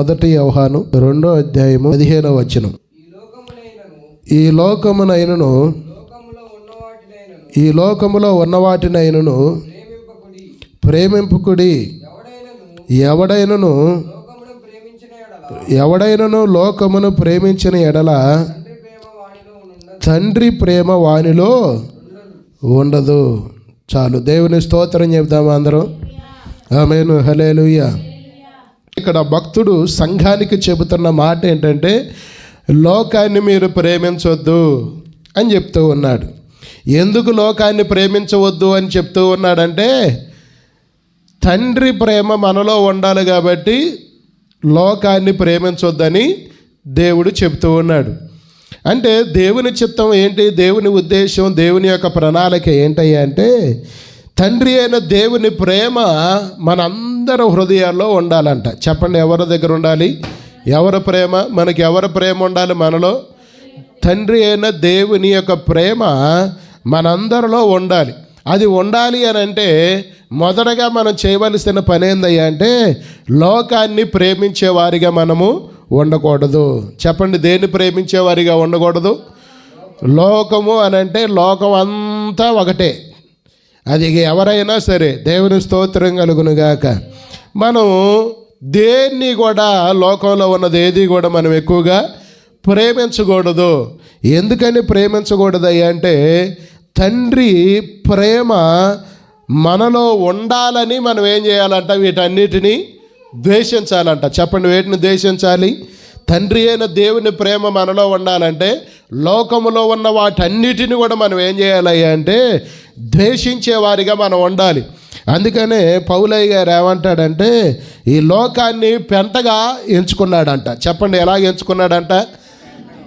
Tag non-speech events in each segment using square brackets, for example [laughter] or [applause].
మొదటి వ్యవహాను రెండో అధ్యాయము పదిహేనవ వచనం. ఈ లోకమునైనను ఈ లోకములో ఉన్న వాటినైనను ప్రేమింపుకుడి. ఎవడైనను ఎవడైనను లోకమును ప్రేమించిన ఎడల తండ్రి ప్రేమ వానిలో ఉండదు. చాలు దేవుని స్తోత్రం చెప్దామా అందరం. ఆమెను. హలేలుయ్యా ఇక్కడ భక్తుడు సంఘానికి చెబుతున్న మాట ఏంటంటే లోకాన్ని మీరు ప్రేమించవద్దు అని చెప్తూ ఉన్నాడు. ఎందుకు లోకాన్ని ప్రేమించవద్దు అని చెప్తూ ఉన్నాడంటే తండ్రి ప్రేమ మనలో ఉండాలి కాబట్టి లోకాన్ని ప్రేమించొద్దని దేవుడు చెప్తూ ఉన్నాడు. అంటే దేవుని చిత్తం ఏంటి? దేవుని ఉద్దేశం దేవుని యొక్క ప్రణాళిక ఏంటయ్యా అంటే తండ్రి అయిన దేవుని ప్రేమ మనందరం హృదయాల్లో ఉండాలంట. చెప్పండి ఎవరి దగ్గర ఉండాలి? ఎవరి ప్రేమ? మనకి ఎవరి ప్రేమ ఉండాలి మనలో? తండ్రి అయిన దేవుని యొక్క ప్రేమ మనందరిలో ఉండాలి. అది ఉండాలి అని అంటే మొదటగా మనం చేయవలసిన పని ఏందయ్యా అంటే లోకాన్ని ప్రేమించేవారిగా మనము ఉండకూడదు. చెప్పండి దేన్ని ప్రేమించేవారిగా ఉండకూడదు? లోకము అని అంటే లోకం అంతా ఒకటే. అది ఎవరైనా సరే దేవుని స్తోత్రం కలుగునుగాక మనం దేన్ని కూడా లోకంలో ఉన్నది ఏది కూడా మనం ఎక్కువగా ప్రేమించకూడదు. ఎందుకని ప్రేమించకూడదు అంటే తండ్రి ప్రేమ మనలో ఉండాలని మనం ఏం చేయాలంట వీటన్నిటిని ద్వేషించాలంట. చెప్పండి వేటిని ద్వేషించాలి? తండ్రి అయిన దేవుని ప్రేమ మనలో ఉండాలంటే లోకములో ఉన్న వాటన్నిటిని కూడా మనం ఏం చేయాలయ్యా అంటే ద్వేషించే వారిగా మనం ఉండాలి. అందుకనే పౌలయ్య గారు ఏమంటాడంటే ఈ లోకాన్ని పెంటగా ఎంచుకున్నాడంట. చెప్పండి ఎలా ఎంచుకున్నాడంట?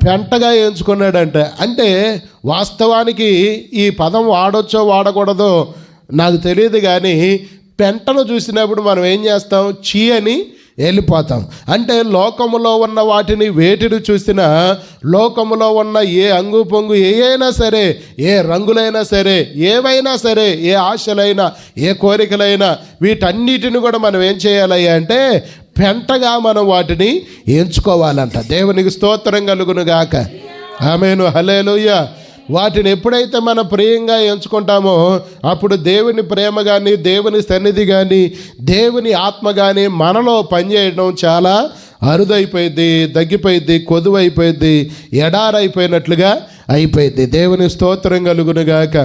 పెంటగా ఎంచుకున్నాడంట. అంటే వాస్తవానికి ఈ పదం వాడొచ్చో వాడకూడదో నాకు తెలియదు కానీ పెంటను చూసినప్పుడు మనం ఏం చేస్తాం? చీ అని వెళ్ళిపోతాం అంటే లోకములో ఉన్న వాటిని వేటిని చూసినా లోకములో ఉన్న ఏ అంగు పొంగు ఏ అయినా సరే ఏ రంగులైనా సరే ఏవైనా సరే ఏ ఆశలైనా ఏ కోరికలైనా వీటన్నిటిని కూడా మనం ఏం చేయాలయ్యా అంటే పెంటగా మనం వాటిని ఎంచుకోవాలంట. దేవునికి స్తోత్రం కలుగును గాక. ఆమెను. హలేలుయ్యా వాటిని ఎప్పుడైతే మనం ప్రియంగా ఎంచుకుంటామో అప్పుడు దేవుని ప్రేమ కానీ దేవుని సన్నిధి కానీ దేవుని ఆత్మ కానీ మనలో పనిచేయడం చాలా అరుదైపోయింది దగ్గిపోయింది కొదువైపోయింది ఎడారైపోయినట్లుగా అయిపోయింది దేవుని స్తోత్రం కలుగునుగాక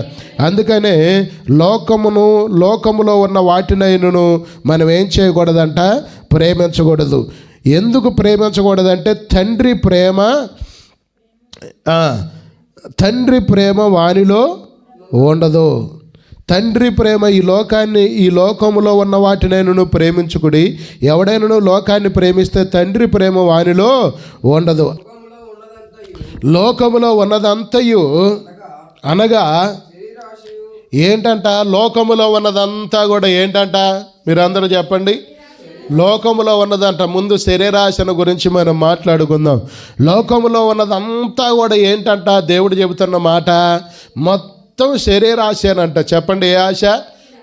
అందుకనే లోకమును లోకములో ఉన్న వాటినైనను మనం ఏం చేయకూడదంట? ప్రేమించకూడదు. ఎందుకు ప్రేమించకూడదంటే తండ్రి ప్రేమ తండ్రి ప్రేమ వానిలో ఉండదు. తండ్రి ప్రేమ ఈ లోకాన్ని ఈ లోకములో ఉన్న వాటినైనను ప్రేమించుకుడి. ఎవడైనను లోకాన్ని ప్రేమిస్తే తండ్రి ప్రేమ వానిలో ఉండదు. లోకములో ఉన్నదంతయు అనగా ఏంటంట? లోకములో ఉన్నదంతా కూడా ఏంటంట? మీరందరూ చెప్పండి. లోకములో ఉన్నదంట. ముందు శరీరాశను గురించి మనం మాట్లాడుకుందాం. లోకములో ఉన్నదంతా కూడా ఏంటంట? దేవుడు చెబుతున్న మాట మొత్తం శరీరాశనంట. చెప్పండి ఏ ఆశ?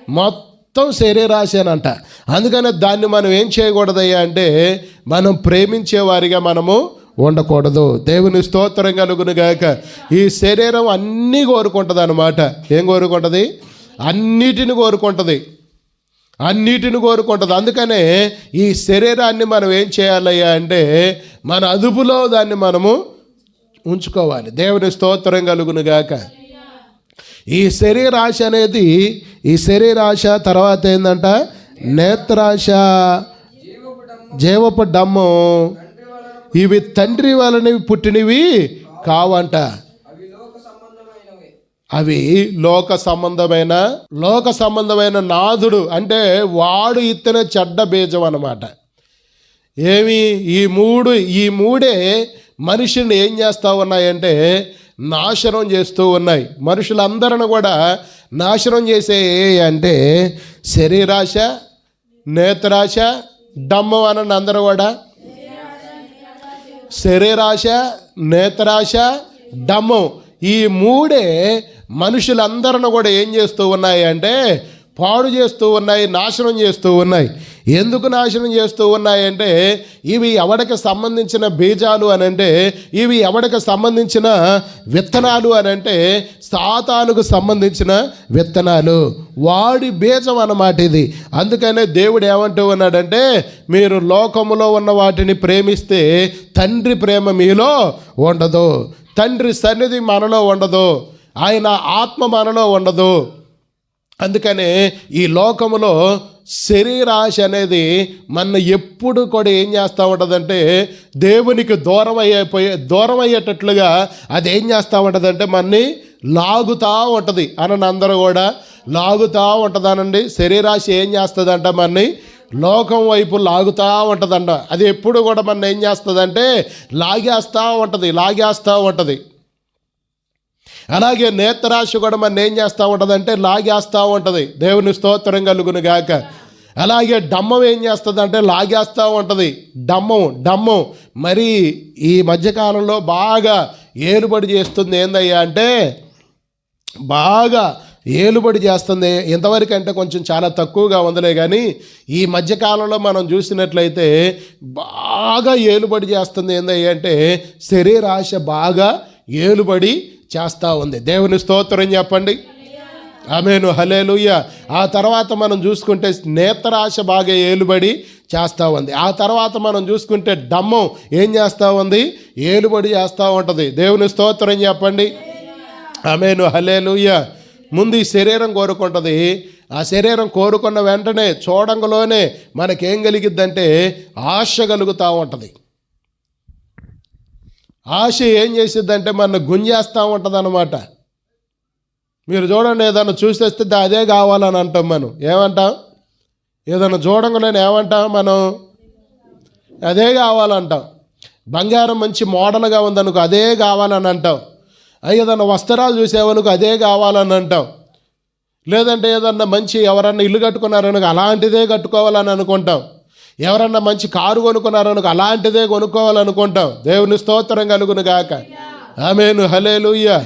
మొత్తం శరీరాశనంట. అందుకని దాన్ని మనం ఏం చేయకూడదయ్యా అంటే మనం ప్రేమించేవారిగా మనము ఉండకూడదు. దేవుని స్తోత్రం కలుగును గాక. ఈ శరీరం అన్నీ కోరుకుంటుంది అనమాట ఏం కోరుకుంటుంది? అన్నిటిని కోరుకుంటుంది. అన్నిటిని కోరుకుంటుంది. అందుకనే ఈ శరీరాన్ని మనం ఏం చేయాలయ్యా అంటే మన అదుపులో దాన్ని మనము ఉంచుకోవాలి. దేవుని స్తోత్రం కలుగును గాక. ఈ శరీరాశ అనేది ఈ శరీరాశ తర్వాత ఏంటంట నేత్రాశ. జీవపు డమ్ము. ఇవి తండ్రి వలనవి పుట్టినవి కావంట. అవి లోక సంబంధమైన లోక సంబంధమైన నాథుడు అంటే వాడు ఇత్తన చెడ్డ బీజం అన్నమాట. ఏమి? ఈ మూడు ఈ మూడే మనిషిని ఏం చేస్తూ ఉన్నాయంటే నాశనం చేస్తూ ఉన్నాయి. మనుషులందరిని కూడా నాశనం చేసే అంటే శరీరాశ నేత్రాశ డమ్మం అనండి అందరూ కూడా. శరీరాశ నేత్రాశ డమ్మం ఈ మూడే మనుషులందరిని కూడా ఏం చేస్తూ ఉన్నాయి అంటే పాడు చేస్తూ ఉన్నాయి నాశనం చేస్తూ ఉన్నాయి. ఎందుకు నాశనం చేస్తూ ఉన్నాయంటే ఇవి ఎవడికి సంబంధించిన బీజాలు అని అంటే ఇవి ఎవడికి సంబంధించిన విత్తనాలు అని అంటే సాతానుకు సంబంధించిన విత్తనాలు. వాడి బీజం అన్నమాట ఇది. అందుకనే దేవుడు ఏమంటూ ఉన్నాడంటే మీరు లోకములో ఉన్న వాటిని ప్రేమిస్తే తండ్రి ప్రేమ మీలో ఉండదు. తండ్రి సన్నిధి మనలో ఉండదు. ఆయన ఆత్మ మనలో ఉండదు. అందుకనే ఈ లోకములో శరీరాశ అనేది మన ఎప్పుడు కూడా ఏం చేస్తూ ఉంటుందంటే దేవునికి దూరం అయ్యేపోయే దూరం అయ్యేటట్లుగా అది ఏం చేస్తూ ఉంటుందంటే మనని లాగుతూ ఉంటుంది అని అందరూ కూడా. లాగుతూ ఉంటుందనండి. శరీరాశ ఏం చేస్తుందంట మనని లోకం వైపు లాగుతూ ఉంటుందంట. అది ఎప్పుడు కూడా మన ఏం చేస్తుందంటే లాగేస్తూ ఉంటుంది లాగేస్తూ ఉంటుంది. అలాగే నేత్రాశి కూడా మన ఏం చేస్తూ ఉంటుందంటే లాగేస్తూ ఉంటుంది. దేవుని స్తోత్రం కలుగును గాక. అలాగే డమ్మం ఏం చేస్తుంది అంటే లాగేస్తూ ఉంటుంది. డమ్మం డమ్మం. మరి ఈ మధ్యకాలంలో బాగా ఏలుబడి చేస్తుంది ఏందయ్యా అంటే బాగా ఏలుబడి చేస్తుంది. ఇంతవరకు అంటే కొంచెం చాలా తక్కువగా ఉందిలే కానీ ఈ మధ్యకాలంలో మనం చూసినట్లయితే బాగా ఏలుబడి చేస్తుంది ఏందయ్యా అంటే శరీరాశ బాగా ఏలుబడి చేస్తూ ఉంది. దేవుని స్తోత్రం చెప్పండి. ఆమెను హలేలుయ్య ఆ తర్వాత మనం చూసుకుంటే నేత్రాశ బాగా ఏలుబడి చేస్తూ ఉంది. ఆ తర్వాత మనం చూసుకుంటే డమ్మం ఏం చేస్తూ ఉంది? ఏలుబడి చేస్తూ ఉంటుంది. దేవుని స్తోత్రం చెప్పండి. ఆమెను హలేలుయ్య ముందు ఈ శరీరం కోరుకుంటుంది. ఆ శరీరం కోరుకున్న వెంటనే చూడంగలోనే మనకేం కలిగిద్దంటే ఆశ కలుగుతూ ఉంటుంది. ఆశ ఏం చేసిద్దంటే మన గుంజేస్తూ ఉంటుంది అనమాట మీరు చూడండి ఏదైనా చూసేస్తే అదే కావాలని అంటాం మనం. ఏమంటాం? ఏదైనా చూడంగానే ఏమంటాం మనం? అదే కావాలంటాం. బంగారం మంచి మోడల్గా ఉందనుకో అదే కావాలని అంటాం. ఏదన్నా వస్త్రాలు చూసేవనుకో అదే కావాలని అంటాం. లేదంటే ఏదన్నా మంచి ఎవరన్నా ఇల్లు కట్టుకున్నారనుకో అలాంటిదే కట్టుకోవాలని అనుకుంటాం. ఎవరన్నా మంచి కారు కొనుక్కున్నారనుకో అలాంటిదే కొనుక్కోవాలనుకుంటాం. దేవుని స్తోత్రం కలుగును గాక. ఆమెను. హలేలుయ్య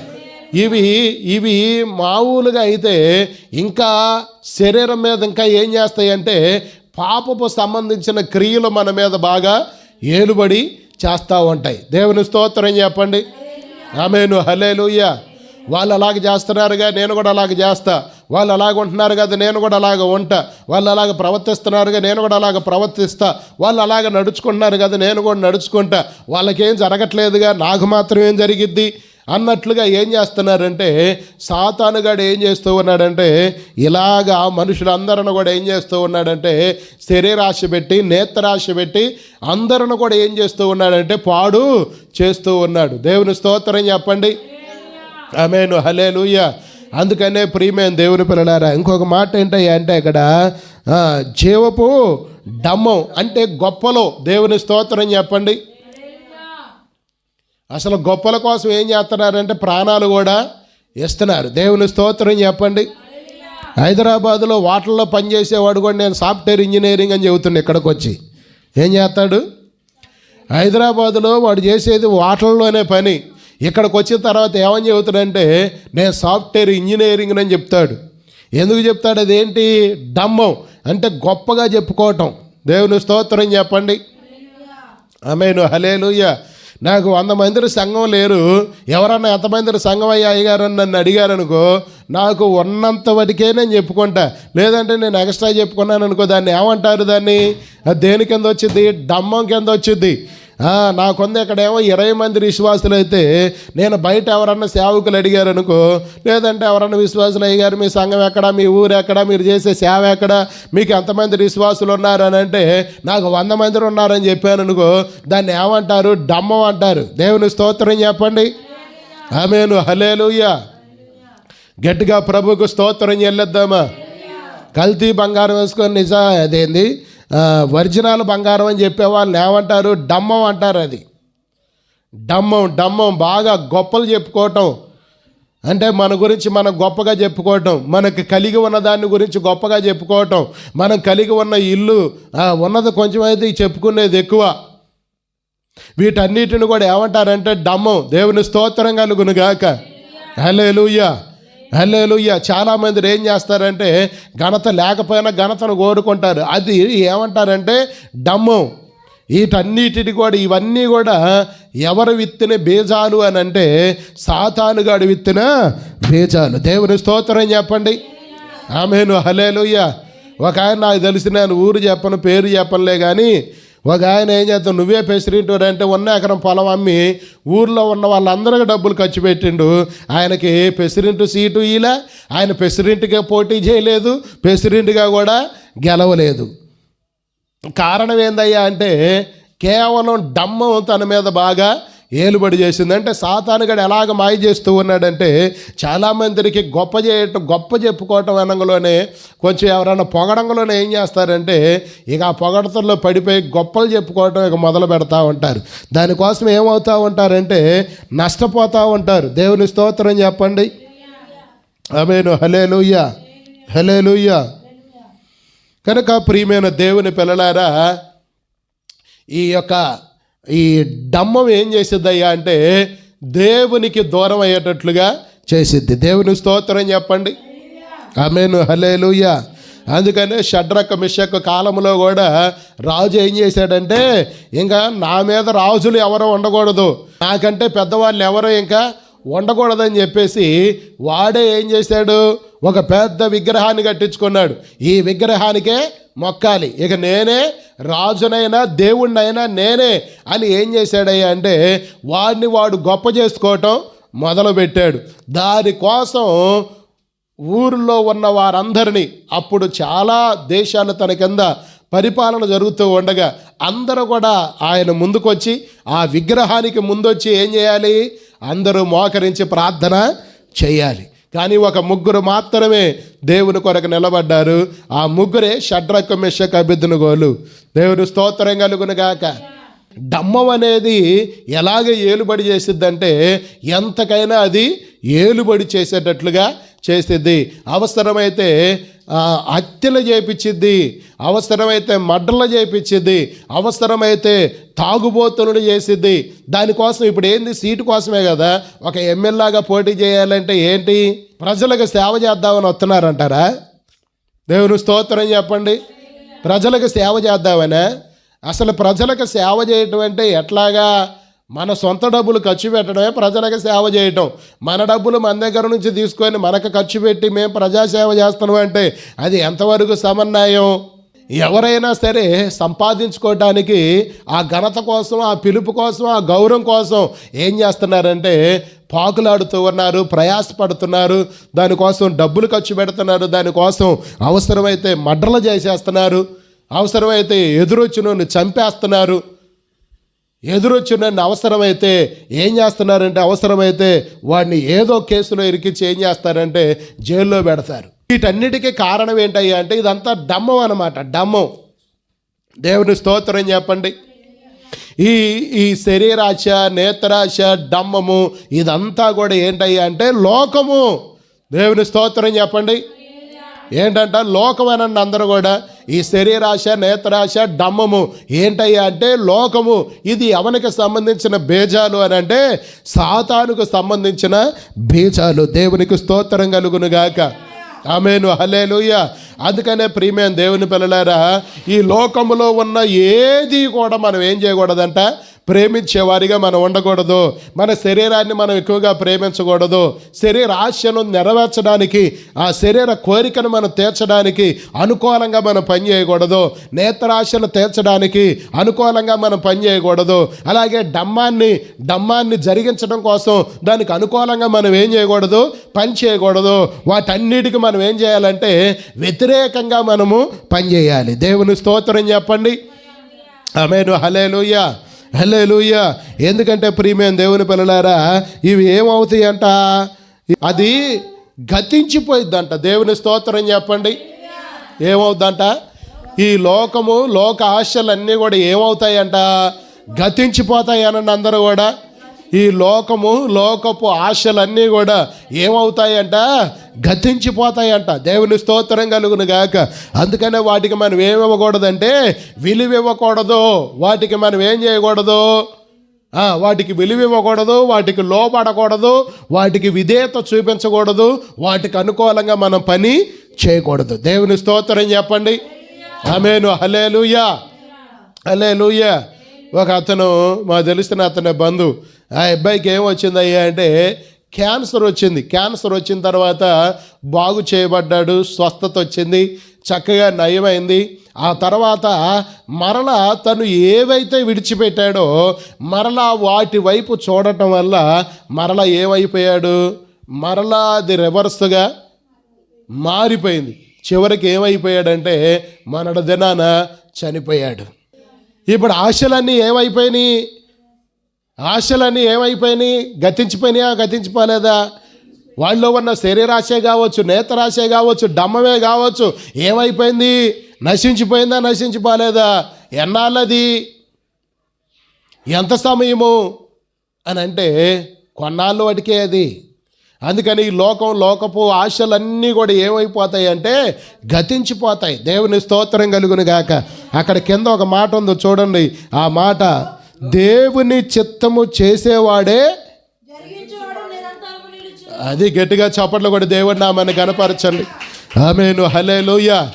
ఇవి ఇవి మామూలుగా అయితే ఇంకా శరీరం మీద ఇంకా ఏం చేస్తాయంటే పాపపు సంబంధించిన క్రియలు మన మీద బాగా ఏలుబడి చేస్తూ ఉంటాయి. దేవుని స్తోత్రం చెప్పండి. ఆమెను. హలేలుయ్యా వాళ్ళు అలాగ చేస్తున్నారుగా నేను కూడా అలాగ చేస్తా. వాళ్ళు అలాగ ఉంటున్నారు కదా నేను కూడా అలాగ ఉంటా. వాళ్ళు అలాగ ప్రవర్తిస్తున్నారుగా నేను కూడా అలాగ ప్రవర్తిస్తా. వాళ్ళు అలాగ నడుచుకుంటున్నారు కదా నేను కూడా నడుచుకుంటా. వాళ్ళకేం జరగట్లేదుగా నాకు మాత్రం ఏం జరిగిద్ది? అన్నట్లుగా ఏం చేస్తున్నారంటే సాతానుగాడు ఏం చేస్తూ ఉన్నాడంటే ఇలాగా మనుషులందరిని కూడా ఏం చేస్తూ ఉన్నాడంటే శరీరాశ పెట్టి నేత్రాశ పెట్టి అందరిని కూడా ఏం చేస్తూ ఉన్నాడంటే పాడు చేస్తూ ఉన్నాడు. దేవుని స్తోత్రం చెప్పండి. ఆమెను హలేలుయ్య అందుకనే ప్రియమైన దేవుని పిల్లలారా ఇంకొక మాట ఏంటయ్యా అంటే ఇక్కడ జీవపు డమ్మం అంటే గొప్పలో దేవుని స్తోత్రం చెప్పండి. అసలు గొప్పల కోసం ఏం చేస్తున్నారంటే ప్రాణాలు కూడా ఇస్తున్నారు. దేవుని స్తోత్రం చెప్పండి. హైదరాబాదులో వాటర్లో పనిచేసేవాడు కూడా నేను సాఫ్ట్వేర్ ఇంజనీరింగ్ అని చెబుతున్నా ఇక్కడికి వచ్చి ఏం చేస్తాడు? హైదరాబాదులో వాడు చేసేది వాటర్లోనే పని. ఇక్కడికి వచ్చిన తర్వాత ఏమని చెబుతాడంటే నేను సాఫ్ట్వేర్ ఇంజనీరింగ్ అని చెప్తాడు. ఎందుకు చెప్తాడు? అదేంటి? డమ్మం అంటే గొప్పగా చెప్పుకోవటం. దేవుని స్తోత్రం చెప్పండి. ఆమెను. హలేలుయ్య నాకు వంద మందిని సంఘం లేరు. ఎవరన్నా ఎంతమందిని సంఘం అయ్యా అయ్యగారని నన్ను అడిగారనుకో నాకు ఉన్నంత వరకే నేను చెప్పుకుంటా. లేదంటే నేను ఎక్స్ట్రా చెప్పుకున్నాను అనుకో దాన్ని ఏమంటారు దాన్ని? దేని కింద వచ్చింది? డమ్మం కింద వచ్చింది. నాకుంది ఇక్కడేమో ఇరవై మంది విశ్వాసులు అయితే నేను బయట ఎవరన్నా సేవకులు అడిగారు అనుకో లేదంటే ఎవరన్నా విశ్వాసులు అయ్యారు మీ సంఘం ఎక్కడ మీ ఊరు ఎక్కడ మీరు చేసే సేవ ఎక్కడ మీకు ఎంతమంది విశ్వాసులు ఉన్నారని అంటే నాకు వంద మంది ఉన్నారని చెప్పాను అనుకో దాన్ని ఏమంటారు? డమ్మం అంటారు. దేవుని స్తోత్రం చెప్పండి. ఆమెను. హలేలుయ్యా గట్టిగా ప్రభుకు స్తోత్రం చెల్లిద్దామా? కల్తీ బంగారం వేసుకొని నిజా అదేంది? వరిజినాలు ఒరిజినల్ బంగారం అని చెప్పేవాళ్ళు ఏమంటారు? డమ్మం అంటారు అది. డమ్మం డమ్మం బాగా గొప్పలు చెప్పుకోవటం. అంటే మన గురించి మనం గొప్పగా చెప్పుకోవటం. మనకు కలిగి ఉన్న దాని గురించి గొప్పగా చెప్పుకోవటం. మనం కలిగి ఉన్న ఇల్లు ఉన్నది కొంచెం అయితే చెప్పుకునేది ఎక్కువ. వీటన్నిటిని కూడా ఏమంటారంటే డమ్మం దేవుని స్తోత్రం కలుగును గాక. హల్లెలూయా. హల్లెలూయా. చాలామంది ఏం చేస్తారంటే ఘనత లేకపోయినా ఘనతను కోరుకుంటారు. అది ఏమంటారంటే డమ్ము. వీటన్నిటిని కూడా ఇవన్నీ కూడా ఎవరు విత్తిన బీజాలు అని అంటే సాతానుగాడు విత్తిన బీజాలు. దేవుని స్తోత్రం చెప్పండి. ఆమెను. హలేలుయ్య ఒక ఆయన నాకు తెలిసి నేను ఊరు చెప్పను పేరు చెప్పనులే కానీ ఒక ఆయన ఏం చేస్తావు నువ్వే పెసిరింటు అంటే ఉన్న ఎకరం పొలం అమ్మి ఊర్లో ఉన్న వాళ్ళందరికీ డబ్బులు ఖర్చు పెట్టిండు. ఆయనకి పెసిరింటు సీటు ఇలా ఆయన పెసిరింటిగా పోటీ చేయలేదు. పెసిరింటిగా కూడా గెలవలేదు. కారణం ఏందయ్యా అంటే కేవలం డమ్మం తన మీద బాగా ఏలుబడి చేసింది అంటే సాతానుగడు ఎలాగ మాయ చేస్తూ ఉన్నాడంటే చాలామందికి గొప్ప చేయటం గొప్ప చెప్పుకోవటం అనగలోనే కొంచెం ఎవరైనా పొగడంలోనే ఏం చేస్తారంటే ఇక ఆ పొగడతల్లో పడిపోయి గొప్పలు చెప్పుకోవటం ఇక మొదలు పెడతా ఉంటారు. దానికోసం ఏమవుతూ ఉంటారంటే నష్టపోతూ ఉంటారు. దేవుని స్తోత్రం చెప్పండి. అమేను హలే లూయ్యా హలే లూయ్యా కనుక ప్రియమైన దేవుని పిల్లలారా ఈ యొక్క ఈ డమ్మం ఏం చేసిద్దయ్యా అంటే దేవునికి దూరం అయ్యేటట్లుగా చేసిద్ది. దేవుని స్తోత్రం చెప్పండి. ఆమెను. హలేలుయ్య అందుకనే షడ్రక మిషక్ కాలంలో కూడా రాజు ఏం చేశాడంటే ఇంకా నా మీద రాజులు ఎవరు ఉండకూడదు. నాకంటే పెద్దవాళ్ళు ఎవరు ఇంకా ఉండకూడదని చెప్పేసి వాడే ఏం చేశాడు? ఒక పెద్ద విగ్రహాన్ని కట్టించుకున్నాడు. ఈ విగ్రహానికే మొక్కాలి. ఇక నేనే రాజునైనా దేవుణ్ణైనా నేనే అని ఏం చేశాడయ్యా అంటే వాడిని వాడు గొప్ప చేసుకోవటం మొదలుపెట్టాడు. దానికోసం ఊరిలో ఉన్న వారందరినీ అప్పుడు చాలా దేశాలు తన కింద పరిపాలన జరుగుతూ ఉండగా అందరూ కూడా ఆయన ముందుకొచ్చి ఆ విగ్రహానికి ముందొచ్చి ఏం చేయాలి? అందరూ మోకరించి ప్రార్థన చేయాలి. కానీ ఒక ముగ్గురు మాత్రమే దేవుని కొరకు నిలబడ్డారు. ఆ ముగ్గురే షడ్రక మిషక్ అభిద్దునుగోలు దేవుని స్తోత్రం కలుగును గాక. డమ్మం అనేది ఎలాగ ఏలుబడి చేసిద్దంటే ఎంతకైనా అది ఏలుబడి చేసేటట్లుగా చేసిద్ది. అవసరమైతే హత్యలు చేపించిద్ది అవసరమైతే మడ్డలు చేపించిద్ది అవసరమైతే తాగుబోతులను చేసిద్ది దానికోసం ఇప్పుడు ఏంది? సీటు కోసమే కదా ఒక ఎమ్మెల్యేగా పోటీ చేయాలంటే ఏంటి? ప్రజలకు సేవ చేద్దామని వస్తున్నారంటారా? దేవుని స్తోత్రం చెప్పండి. ప్రజలకు సేవ చేద్దామనే? అసలు ప్రజలకు సేవ చేయటం అంటే ఎట్లాగా? మన సొంత డబ్బులు ఖర్చు పెట్టడమే ప్రజలకు సేవ చేయటం. మన డబ్బులు మన దగ్గర నుంచి తీసుకొని మనకు ఖర్చు పెట్టి మేము ప్రజాసేవ చేస్తున్నాం అంటే అది ఎంతవరకు సమన్వయం? ఎవరైనా సరే సంపాదించుకోవటానికి ఆ ఘనత కోసం ఆ పిలుపు కోసం ఆ గౌరవం కోసం ఏం చేస్తున్నారంటే పాకులాడుతూ ఉన్నారు ప్రయాసపడుతున్నారు. దానికోసం డబ్బులు ఖర్చు పెడుతున్నారు. దానికోసం అవసరమైతే మడ్రలు చేసేస్తున్నారు. అవసరమైతే ఎదురొచ్చినోని చంపేస్తున్నారు. ఎదురొచ్చిన అవసరమైతే ఏం చేస్తున్నారంటే అవసరమైతే వాడిని ఏదో కేసులో ఇరికించి ఏం చేస్తారంటే జైల్లో పెడతారు. వీటన్నిటికీ కారణం ఏంటయ్యా అంటే ఇదంతా డమ్మం అనమాట డమ్మం దేవుని స్తోత్రం చెప్పండి. ఈ ఈ శరీరాశ నేత్రాశ డమ్మము ఇదంతా కూడా ఏంటయ్యా అంటే లోకము. దేవుని స్తోత్రం చెప్పండి. ఏంటంట? లోకమనండి అందరూ కూడా ఈ శరీరాశ నేత్రాశ డమ్మము. ఏంటయ్యా అంటే లోకము. ఇది ఎవరికి సంబంధించిన బీజాలు అని అంటే సాతానుకు సంబంధించిన బీజాలు. దేవునికి స్తోత్రం కలుగును గాక ఆమెను. హలేలుయ అందుకనే ప్రియమైన దేవుని పిల్లలారా ఈ లోకములో ఉన్న ఏది కూడా మనం ఏం చేయకూడదంట? ప్రేమించేవారిగా మనం ఉండకూడదు. మన శరీరాన్ని మనం ఎక్కువగా ప్రేమించకూడదు. శరీర ఆశను నెరవేర్చడానికి ఆ శరీర కోరికను మనం తీర్చడానికి అనుకూలంగా మనం పని చేయకూడదు. నేత్రాశను తీర్చడానికి అనుకూలంగా మనం పని చేయకూడదు. అలాగే డమ్మాన్ని డమ్మాన్ని జరిగించడం కోసం దానికి అనుకూలంగా మనం ఏం చేయకూడదు? పని చేయకూడదు. వాటన్నిటికీ మనం ఏం చేయాలంటే వ్యతిరేకంగా మనము పని చేయాలి. దేవుని స్తోత్రం చెప్పండి. ఆమెను. హలేలుయ్యా హలేలుయ్య ఎందుకంటే ప్రియమైన దేవుని పిల్లలారా ఇవి ఏమవుతాయి అంట అది గతించిపోయిద్దంట. దేవుని స్తోత్రం చెప్పండి. ఏమవుద్దంట? ఈ లోకము లోక ఆశలన్నీ కూడా ఏమవుతాయంట? గతించిపోతాయనండి అందరూ కూడా. ఈ లోకము లోకపు ఆశలన్నీ కూడా ఏమవుతాయంట? గతించిపోతాయంట. దేవుని స్తోత్రం కలుగును గాక. అందుకనే వాటికి మనం ఏమి ఇవ్వకూడదంటే విలువ ఇవ్వకూడదు. వాటికి మనం ఏం చేయకూడదు? వాటికి విలువ ఇవ్వకూడదు వాటికి లోపడకూడదు వాటికి విధేయత చూపించకూడదు వాటికి అనుకూలంగా మనం పని చేయకూడదు. దేవుని స్తోత్రం చెప్పండి. ఆమెను. హలేలుయా హలేలుయా ఒక అతను మా తెలిసిన అతని బంధు ఆ అబ్బాయికి ఏం వచ్చిందయ్యా అంటే క్యాన్సర్ వచ్చింది. క్యాన్సర్ వచ్చిన తర్వాత బాగు చేయబడ్డాడు స్వస్థత వచ్చింది చక్కగా నయమైంది. ఆ తర్వాత మరలా తను ఏవైతే విడిచిపెట్టాడో మరలా వాటి వైపు చూడటం వల్ల మరలా ఏమైపోయాడు? మరలా అది రివర్స్గా మారిపోయింది. చివరికి ఏమైపోయాడంటే మనడ దినాన చనిపోయాడు. ఇప్పుడు ఆశలన్నీ ఏమైపోయినాయి? ఆశలన్నీ ఏమైపోయినాయి? గతించిపోయినాయా? గతించిపోలేదా? వాళ్ళలో ఉన్న శరీరాశే కావచ్చు నేతరాశే కావచ్చు డమ్మమే కావచ్చు ఏమైపోయింది? నశించిపోయిందా? నశించిపోలేదా? ఎన్నాళ్ళది? ఎంత సమయము? అని అంటే కొన్నాళ్ళు వాటికే అది. అందుకని ఈ లోకం లోకపు ఆశలన్నీ కూడా ఏమైపోతాయి అంటే గతించిపోతాయి. దేవుని స్తోత్రం కలుగును గాక. అక్కడ కింద ఒక మాట ఉందో చూడండి. ఆ మాట దేవుని చిత్తము చేసేవాడే అది గట్టిగా చప్పట్లు కూడా దేవుడి నామాన్ని కనపరచండి ఆమెను హలేలుయ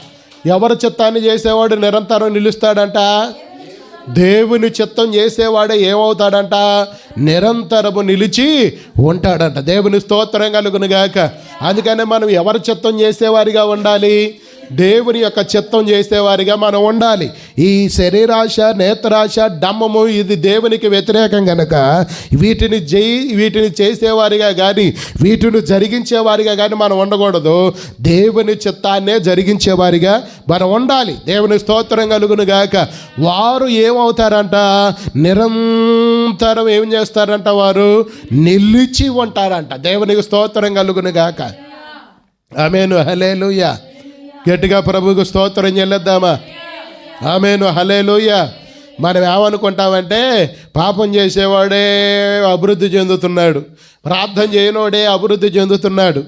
ఎవరి చిత్తాన్ని చేసేవాడు నిరంతరం నిలుస్తాడంట? దేవుని చిత్తం చేసేవాడే ఏమవుతాడంట? నిరంతరము నిలిచి ఉంటాడంట. దేవుని స్తోత్రం కలుగును గాక. అందుకనే మనం ఎవరి చిత్తం చేసేవారిగా ఉండాలి? దేవుని యొక్క చిత్తం చేసేవారిగా మనం ఉండాలి. ఈ శరీరాశ నేత్రాశ డమ్మము ఇది దేవునికి వ్యతిరేకం గనక వీటిని జై వీటిని చేసేవారిగా కానీ వీటిని జరిగించేవారిగా కానీ మనం ఉండకూడదు. దేవుని చిత్తాన్నే జరిగించేవారిగా మనం ఉండాలి. దేవుని స్తోత్రం కలుగును గాక. వారు ఏమవుతారంట? నిరంతరం ఏం చేస్తారంట వారు? నిలిచి ఉంటారంట. దేవునికి స్తోత్రం కలుగును గాక. ఆమెను. హలేలుయ గట్టిగా ప్రభుకు స్తోత్రం చెల్లిద్దామా? ఆమెను హలేలుయ మనం ఏమనుకుంటామంటే పాపం చేసేవాడే అభివృద్ధి చెందుతున్నాడు. ప్రార్థన చేయనోడే అభివృద్ధి చెందుతున్నాడు.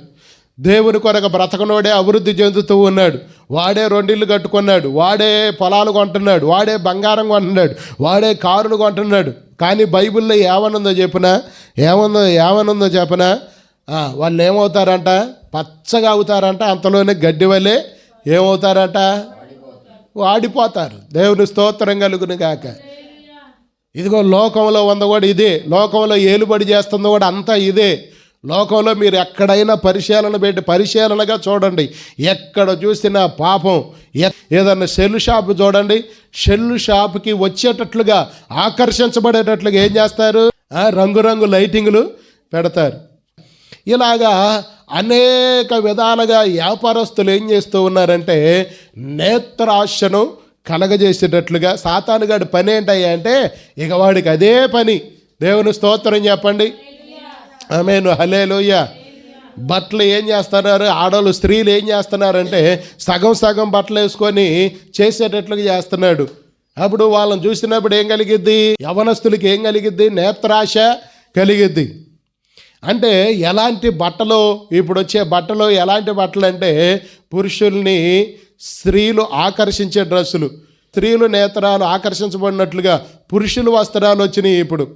దేవుని కొరకు బ్రతకనోడే అభివృద్ధి చెందుతూ ఉన్నాడు. వాడే రెండిళ్ళు కట్టుకున్నాడు. వాడే పొలాలు కొంటున్నాడు. వాడే బంగారం కొంటున్నాడు. వాడే కారులు కొంటున్నాడు. కానీ బైబిల్లో ఏమనుందో చెప్పినా? ఏముందో ఏమనుందో చెప్పనా? వాళ్ళు ఏమవుతారంట పచ్చగా అవుతారంట. అంతలోనే గడ్డి వల్లే ఏమవుతారట? వాడిపోతారు. దేవుని స్తోత్రం కలుగును గాక. ఇదిగో లోకంలో ఉంద కూడా ఇదే. లోకంలో ఏలుబడి చేస్తుంది కూడా అంతా ఇదే. లోకంలో మీరు ఎక్కడైనా పరిశీలన పెట్టి పరిశీలనగా చూడండి. ఎక్కడ చూసినా పాపం. ఏదన్నా సెల్లు షాప్ చూడండి. సెల్లు షాప్కి వచ్చేటట్లుగా ఆకర్షించబడేటట్లుగా ఏం చేస్తారు? రంగురంగు లైటింగ్లు పెడతారు. ఇలాగా అనేక విధాలుగా వ్యాపారస్తులు ఏం చేస్తూ ఉన్నారంటే నేత్రాశను కలగజేసేటట్లుగా సాతానుగాడి పని ఏంటయ్యా అంటే ఇక వాడికి అదే పని. దేవుని స్తోత్రం చెప్పండి. ఆమెను. హలేలోయ బట్టలు ఏం చేస్తున్నారు? ఆడవాళ్ళు స్త్రీలు ఏం చేస్తున్నారంటే సగం సగం బట్టలు వేసుకొని చేసేటట్లుగా చేస్తున్నాడు. అప్పుడు వాళ్ళని చూసినప్పుడు ఏం కలిగిద్ది? యవనస్తులకి ఏం కలిగిద్ది? నేత్రాశ కలిగిద్ది. అంటే ఎలాంటి బట్టలు ఇప్పుడు వచ్చే బట్టలు ఎలాంటి బట్టలు అంటే పురుషుల్ని స్త్రీలు ఆకర్షించే డ్రెస్సులు. స్త్రీలు నేత్రాలు ఆకర్షించబడినట్లుగా పురుషుల వస్త్రాలు వచ్చినాయి ఇప్పుడు.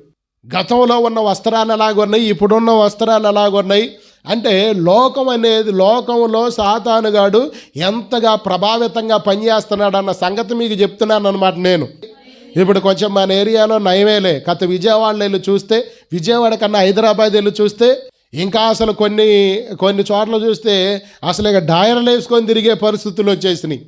గతంలో ఉన్న వస్త్రాలు ఎలాగున్నాయి ఇప్పుడున్న వస్త్రాలు ఎలాగున్నాయి? అంటే లోకం అనేది లోకంలో సాతానుగాడు ఎంతగా ప్రభావితంగా పనిచేస్తున్నాడు అన్న సంగతి మీకు చెప్తున్నాను అనమాట నేను. ఇప్పుడు కొంచెం మన ఏరియాలో నయమేలే. గత విజయవాడలో వెళ్ళి చూస్తే విజయవాడ కన్నా హైదరాబాద్ వెళ్ళి చూస్తే ఇంకా అసలు కొన్ని కొన్ని చోట్ల చూస్తే అసలు ఇక డాయర్లు వేసుకొని తిరిగే పరిస్థితులు వచ్చేసినాయి.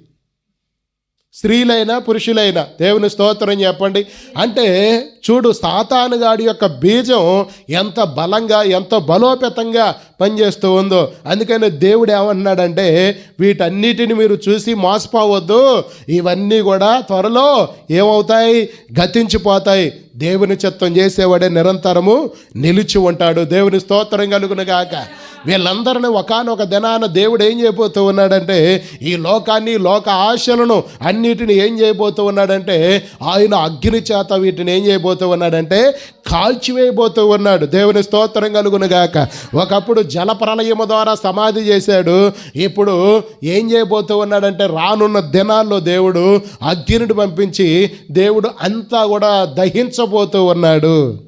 స్త్రీలైనా పురుషులైనా. దేవుని స్తోత్రం చెప్పండి. అంటే చూడు సాతానుగాడి యొక్క బీజం ఎంత బలంగా ఎంత బలోపేతంగా పనిచేస్తూ ఉందో. అందుకని దేవుడు ఏమన్నాడంటే వీటన్నిటిని మీరు చూసి మోసపోవద్దు. ఇవన్నీ కూడా త్వరలో ఏమవుతాయి? గతించిపోతాయి. దేవుని చిత్తం చేసేవాడే నిరంతరము నిలిచి ఉంటాడు. దేవుని స్తోత్రం కలుగును గాక. వీళ్ళందరిని ఒకనొక దినాన దేవుడు ఏం చేయబోతూ ఉన్నాడంటే ఈ లోకాన్ని లోక ఆశలను అన్నిటిని ఏం చేయబోతూ ఉన్నాడంటే ఆయన అగ్ని చేత వీటిని ఏం చేయబోతూ ఉన్నాడంటే కాల్చివేయబోతూ ఉన్నాడు. దేవుని స్తోత్రం కలుగును గాక. ఒకప్పుడు జల ప్రళయము ద్వారా సమాధి చేశాడు. ఇప్పుడు ఏం చేయబోతూ ఉన్నాడంటే రానున్న దినాల్లో దేవుడు అగ్నిని పంపించి దేవుడు అంతా కూడా దహించ దహించబోతూ ఉన్నాడు.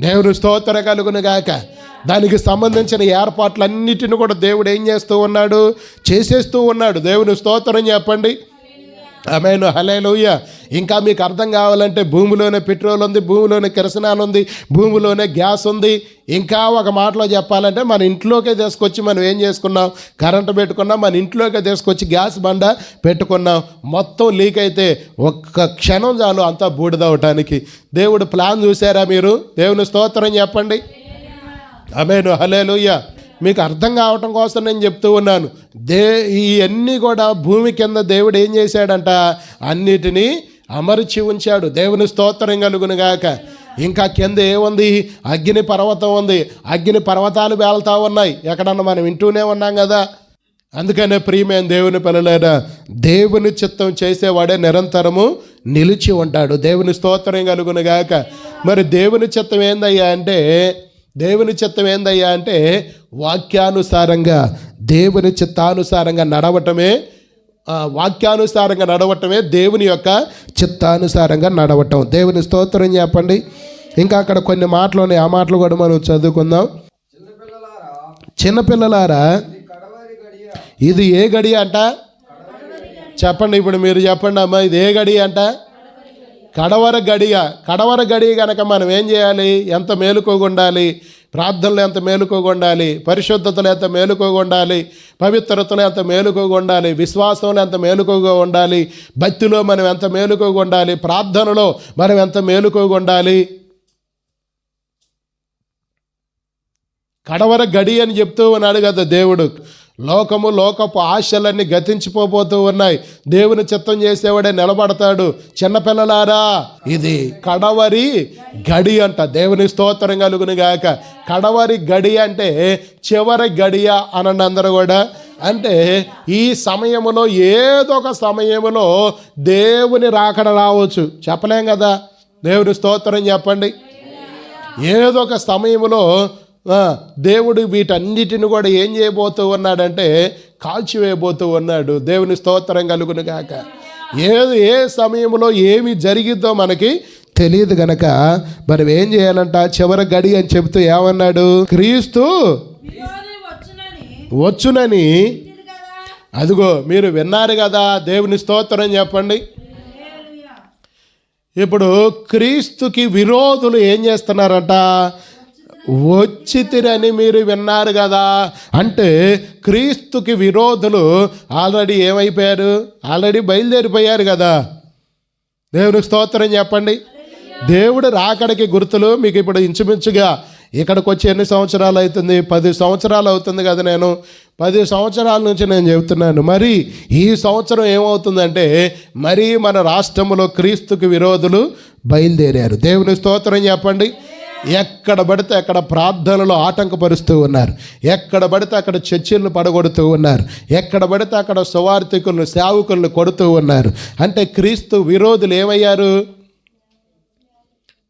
దేవుడు స్తోత్ర కలుగును గాక. దానికి సంబంధించిన ఏర్పాట్లన్నిటిని కూడా దేవుడు ఏం చేస్తూ ఉన్నాడు? చేసేస్తూ ఉన్నాడు. దేవుని స్తోత్రం చెప్పండి. ఆమెను. హలేలుయ్య ఇంకా మీకు అర్థం కావాలంటే భూమిలోనే పెట్రోల్ ఉంది భూమిలోనే కిరసనాలు ఉంది భూమిలోనే గ్యాస్ ఉంది. ఇంకా ఒక మాటలో చెప్పాలంటే మన ఇంట్లోకే తీసుకొచ్చి మనం ఏం చేసుకున్నాం? కరెంటు పెట్టుకున్నాం మన ఇంట్లోకే తీసుకొచ్చి గ్యాస్ బండ పెట్టుకున్నాం. మొత్తం లీక్ అయితే ఒక్క క్షణం చాలు అంతా బూడిదవటానికి దేవుడు ప్లాన్ చూసారా మీరు? దేవుని స్తోత్రం చెప్పండి. అమేను హలేలుయ్యా మీకు అర్థం కావటం కోసం నేను చెప్తూ ఉన్నాను. దే ఇవన్నీ కూడా భూమి కింద దేవుడు ఏం చేశాడంట? అన్నిటినీ అమర్చి ఉంచాడు. దేవుని స్తోత్రం కలుగునుగాక ఇంకా కింద ఏముంది? అగ్ని పర్వతం ఉంది. అగ్ని పర్వతాలు వేలుతా ఉన్నాయి. ఎక్కడన్నా మనం వింటూనే ఉన్నాం కదా. అందుకనే ప్రియమైన దేవుని పిల్లలేదా దేవుని చిత్తం చేసేవాడే నిరంతరము నిలిచి ఉంటాడు. దేవుని స్తోత్రం కలుగునుగాక మరి దేవుని చిత్తం ఏందయ్యా అంటే దేవుని చిత్తం ఏందయ్యా అంటే వాక్యానుసారంగా దేవుని చిత్తానుసారంగా నడవటమే వాక్యానుసారంగా నడవటమే దేవుని యొక్క చిత్తానుసారంగా నడవటం. దేవుని స్తోత్రం చెప్పండి. ఇంకా అక్కడ కొన్ని మాటలు ఉన్నాయి. ఆ మాటలు కూడా మనం చదువుకుందాం. చిన్నపిల్లలారా ఇది ఇది ఏ గడి అంట? చెప్పండి ఇప్పుడు మీరు చెప్పండి అమ్మా ఇది ఏ గడి అంట? కడవర గడియ కడవర గడియ కనుక మనం ఏం చేయాలి? ఎంత మేలుకోగా ఉండాలి ప్రార్థనలు ఎంత మేలుకోగా ఉండాలి పరిశుద్ధతలు ఎంత మేలుకోగా ఉండాలి పవిత్రతలు ఎంత మేలుకోగా ఉండాలి విశ్వాసంలో ఎంత మేలుకోగా ఉండాలి భక్తిలో మనం ఎంత మేలుకోగా ఉండాలి ప్రార్థనలో మనం ఎంత మేలుకోగా ఉండాలి కడవర గడి అని చెప్తూ ఉన్నాడు కదా దేవుడు. లోకము లోకపు ఆశలన్నీ గతించిపోబోతూ ఉన్నాయి. దేవుని చిత్తం చేసేవాడే నిలబడతాడు. చిన్నపిల్లలారా ఇది కడవరి గడి అంట. దేవుని స్తోత్రం కలుగును గాక. కడవరి గడి అంటే చివరి గడియ అనండి అందరూ కూడా. అంటే ఈ సమయములో ఏదో ఒక సమయములో దేవుని రాకడ రావచ్చు. చెప్పలేం కదా? దేవుని స్తోత్రం చెప్పండి. ఏదో ఒక సమయంలో దేవుడు వీటన్నిటిని కూడా ఏం చేయబోతూ ఉన్నాడంటే కాల్చివేయబోతూ ఉన్నాడు. దేవుని స్తోత్రం కలుగును గాక. ఏది ఏ సమయంలో ఏమి జరిగిద్దో మనకి తెలియదు గనక. మనం ఏం చేయాలంట? చివరి గడి అని చెబుతూ ఏమన్నాడు? క్రీస్తు వచ్చునని. అదిగో మీరు విన్నారు కదా దేవుని స్తోత్రం చెప్పండి. ఇప్పుడు క్రీస్తుకి విరోధులు ఏం చేస్తున్నారట? వచ్చితిరని మీరు విన్నారు కదా. అంటే క్రీస్తుకి విరోధులు ఆల్రెడీ ఏమైపోయారు? ఆల్రెడీ బయలుదేరిపోయారు కదా. దేవుని స్తోత్రం చెప్పండి. దేవుడు రాకడికి గుర్తులు మీకు ఇప్పుడు ఇంచుమించుగా ఇక్కడికి వచ్చి ఎన్ని సంవత్సరాలు అవుతుంది? పది సంవత్సరాలు అవుతుంది కదా నేను. పది సంవత్సరాల నుంచి నేను చెబుతున్నాను. మరి ఈ సంవత్సరం ఏమవుతుందంటే మరి మన రాష్ట్రంలో క్రీస్తుకి విరోధులు బయలుదేరారు. దేవుని స్తోత్రం చెప్పండి. ఎక్కడ పడితే అక్కడ ప్రార్థనలు ఆటంకపరుస్తూ ఉన్నారు. ఎక్కడ పడితే అక్కడ చర్చిలను పడగొడుతూ ఉన్నారు. ఎక్కడ పడితే అక్కడ సువార్థికులను సేవకులను కొడుతూ ఉన్నారు. అంటే క్రీస్తు విరోధులు ఏమయ్యారు?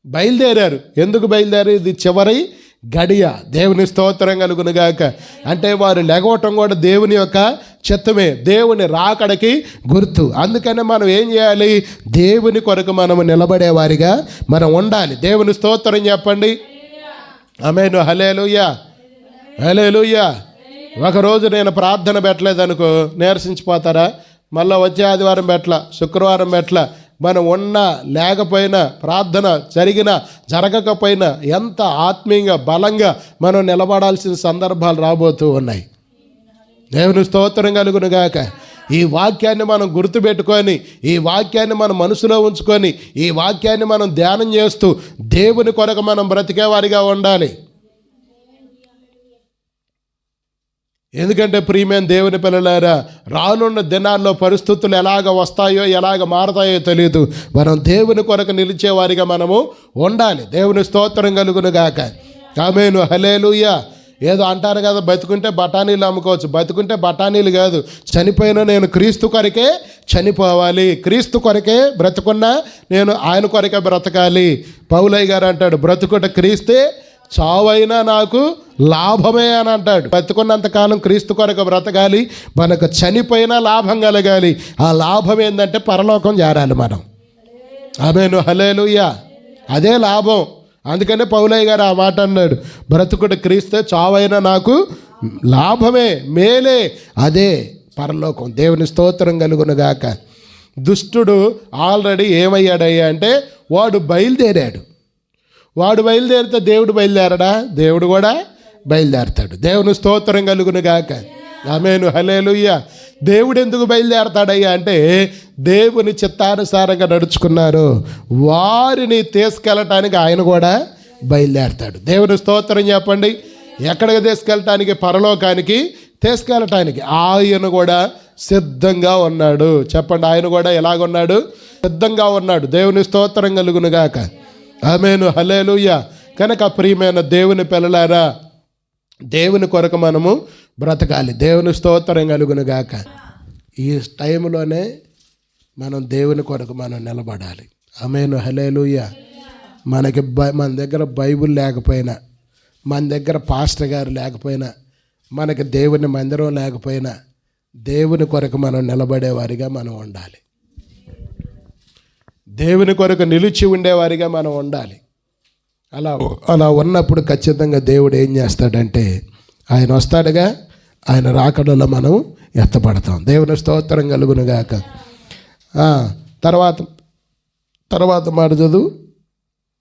బయలుదేరారు. ఎందుకు బయలుదేరారు? ఇది చివరి గడియ దేవుని స్తోత్రం కలుగునుగాక అంటే వారు లెగవటం కూడా దేవుని యొక్క చిత్తమే దేవుని రాకడకి గుర్తు. అందుకనే మనం ఏం చేయాలి? దేవుని కొరకు మనము నిలబడేవారిగా మనం ఉండాలి. దేవుని స్తోత్రం చెప్పండి. ఆమెను. హలేలుయ్యా హలేలుయ్యా ఒకరోజు నేను ప్రార్థన పెట్టలేదనుకో నీరసించిపోతారా? మళ్ళీ వచ్చే ఆదివారం పెట్టల శుక్రవారం పెట్టల. మనం ఉన్నా లేకపోయినా ప్రార్థన జరిగినా జరగకపోయినా ఎంత ఆత్మీయంగా బలంగా మనం నిలబడాల్సిన సందర్భాలు రాబోతూ ఉన్నాయి. దేవుని స్తోత్రం కలుగునుగాక ఈ వాక్యాన్ని మనం గుర్తుపెట్టుకొని ఈ వాక్యాన్ని మనం మనసులో ఉంచుకొని ఈ వాక్యాన్ని మనం ధ్యానం చేస్తూ దేవుని కొరకు మనం బ్రతికేవారిగా ఉండాలి. ఎందుకంటే ప్రియమైన దేవుని పిల్లలారా రానున్న దినాల్లో పరిస్థితులు ఎలాగ వస్తాయో ఎలాగ మారతాయో తెలియదు మనం దేవుని కొరకు నిలిచేవారిగా మనము ఉండాలి. దేవుని స్తోత్రం కలుగును గాక. ఆమెను. హలేలుయ్యా ఏదో అంటారు కదా బతుకుంటే బఠానీలు అమ్ముకోవచ్చు. బతుకుంటే బఠానీలు కాదు. చనిపోయిన నేను క్రీస్తు కొరకే చనిపోవాలి. క్రీస్తు కొరకే బ్రతుకున్నా నేను ఆయన కొరకే బ్రతకాలి. పౌలయ్య గారు అంటాడు బ్రతుకుట క్రీస్తే చావైనా నాకు లాభమే అని అంటాడు. బ్రతుకున్నంతకాలం క్రీస్తు కొరకు బ్రతకాలి మనకు చనిపోయినా లాభం కలగాలి. ఆ లాభం ఏంటంటే పరలోకం చేరాలి మనం. ఆమెను హలేలుయ్యా అదే లాభం. అందుకనే పౌలయ్య గారు ఆ మాట అన్నాడు. బ్రతుకుడు క్రీస్తే చావైనా నాకు లాభమే మేలే. అదే పరలోకం. దేవుని స్తోత్రం కలుగునుగాక దుష్టుడు ఆల్రెడీ ఏమయ్యాడయ్యా అంటే వాడు బయలుదేరాడు. వాడు బయలుదేరితే దేవుడు బయలుదేరడా? దేవుడు కూడా బయలుదేరతాడు. దేవుని స్తోత్రం కలుగును గాక. ఆమెను. హలేలుయ్య దేవుడు ఎందుకు బయలుదేరతాడయ్యా అంటే దేవుని చిత్తానుసారంగా నడుచుకున్నారు. వారిని తీసుకెళ్ళటానికి ఆయన కూడా బయలుదేరతాడు. దేవుని స్తోత్రం చెప్పండి. ఎక్కడికి తీసుకెళ్ళటానికి? పరలోకానికి తీసుకెళ్ళటానికి. ఆయన కూడా సిద్ధంగా ఉన్నాడు. చెప్పండి. ఆయన కూడా ఎలాగున్నాడు? సిద్ధంగా ఉన్నాడు. దేవుని స్తోత్రం కలుగునుగాక ఆమెను హలేలుయ్య కనుక ప్రియమైన దేవుని పిల్లలారా దేవుని కొరకు మనము బ్రతకాలి. దేవుని స్తోత్రం కలుగును గాక. ఈ టైంలోనే మనం దేవుని కొరకు మనం నిలబడాలి. ఆమెను హలేలుయ్య మనకి బై మన దగ్గర బైబుల్ లేకపోయినా మన దగ్గర పాస్టర్ గారు లేకపోయినా మనకి దేవుని మందిరం లేకపోయినా దేవుని కొరకు మనం నిలబడేవారిగా మనం ఉండాలి. దేవుని కొరకు నిలిచి ఉండేవారిగా మనం ఉండాలి. అలా అలా ఉన్నప్పుడు ఖచ్చితంగా దేవుడు ఏం చేస్తాడంటే ఆయన వస్తాడుగా ఆయన రాకడలో మనం ఎత్తపడతాం దేవుని స్తోత్రం కలుగునుగాక ఆ, తర్వాత తర్వాత మాట చదువు.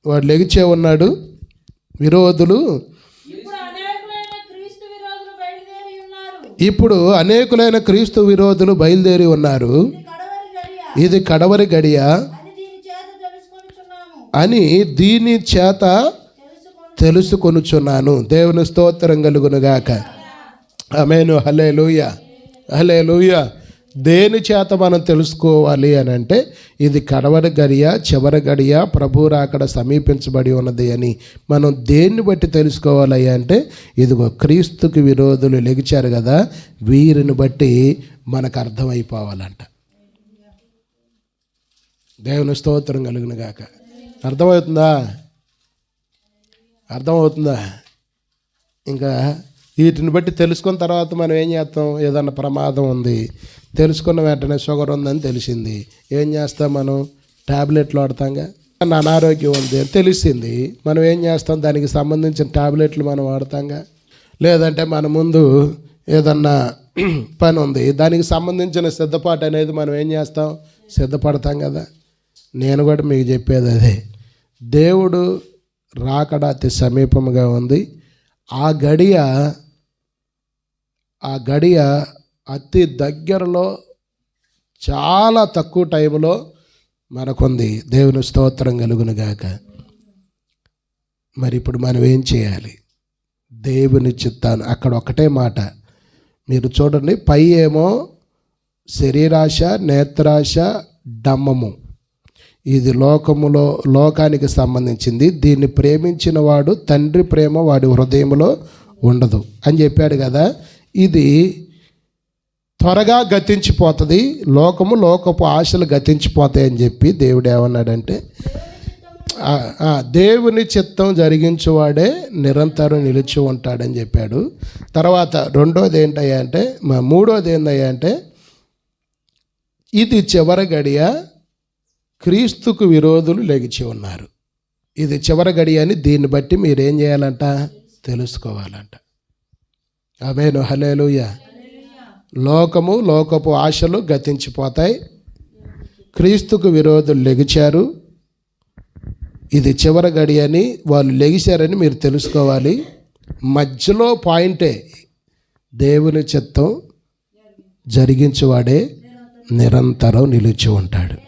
వాడు లెగిచే ఉన్నాడు. విరోధులు. ఇప్పుడు అనేకులైన క్రీస్తు విరోధులు బయలుదేరి ఉన్నారు. ఇప్పుడు అనేకులైన క్రీస్తు విరోధులు బయలుదేరి ఉన్నారు. ఇది కడవరి గడియ ఇది కడవరి గడియ అని దీని చేత తెలుసుకొనుచున్నాము అని దీని చేత తెలుసుకొనుచున్నాను. దేవుని స్తోత్రం కలుగునుగాక. ఆమెను హలే లూయ హలే లూయ దేని చేత మనం తెలుసుకోవాలి అని అంటే ఇది కడవరి గడియ చివరి గడియ ప్రభు రాకడ సమీపించబడి ఉన్నది అని. మనం దేన్ని బట్టి తెలుసుకోవాలి అంటే ఇదిగో క్రీస్తుకి విరోధులు లెగిచారు కదా వీరిని బట్టి మనకు అర్థమైపోవాలంట. దేవుని స్తోత్రం కలిగినగాక. అర్థమవుతుందా? అర్థమవుతుందా? ఇంకా వీటిని బట్టి తెలుసుకున్న తర్వాత మనం ఏం చేస్తాం? ఏదన్నా ప్రమాదం ఉంది తెలుసుకున్న వెంటనే షుగర్ ఉందని తెలిసింది. ఏం చేస్తాం మనం? ట్యాబ్లెట్లు వాడతాంగా? అనారోగ్యం ఉంది అని తెలిసింది. మనం ఏం చేస్తాం? దానికి సంబంధించిన ట్యాబ్లెట్లు మనం వాడతాంగా? లేదంటే మన ముందు ఏదన్నా [clears throat] పని ఉంది. దానికి సంబంధించిన సిద్ధపాటు అనేది మనం ఏం చేస్తాం? సిద్ధపడతాం కదా? నేను కూడా మీకు చెప్పేది అదే. దేవుడు రాకడ అతి సమీపంగా ఉంది. ఆ గడియ ఆ గడియ అతి దగ్గరలో చాలా తక్కువ టైంలో మనకుంది. దేవుని స్తోత్రం కలుగునుగాక మరి ఇప్పుడు మనం ఏం చేయాలి? దేవుని చిత్తాను అక్కడ ఒకటే మాట. మీరు చూడండి పై ఏమో శరీరాశ నేత్రాశ డమ్మము. ఇది లోకములో లోకానికి సంబంధించింది. దీన్ని ప్రేమించిన వాడు తండ్రి ప్రేమ వాడి హృదయంలో ఉండదు. అని చెప్పాడు కదా. ఇది త్వరగా గతించిపోతుంది. లోకము లోకపు ఆశలు గతించిపోతాయి అని చెప్పి దేవుడు ఏమన్నాడంటే దేవుని చిత్తం జరిగించువాడే నిరంతరం నిలిచి ఉంటాడని చెప్పాడు. తర్వాత రెండోది ఏంటయ్యా అంటే మా మూడోది ఏంటయ్యా అంటే ఇది చివరి గడియ క్రీస్తుకు విరోధులు లెగిచి ఉన్నారు. ఇది చివరి గడియ అని దీన్ని బట్టి మీరేం చేయాలంట? తెలుసుకోవాలంట. అవేను హలేలుయ లోకము లోకపు ఆశలు గతించిపోతాయి. క్రీస్తుకు విరోధులు లెగిచారు. ఇది చివరి గడి అని వాళ్ళు లెగిశారని మీరు తెలుసుకోవాలి. మధ్యలో పాయింటే దేవుని చిత్తం జరిగించేవాడే నిరంతరం నిలిచి ఉంటాడు.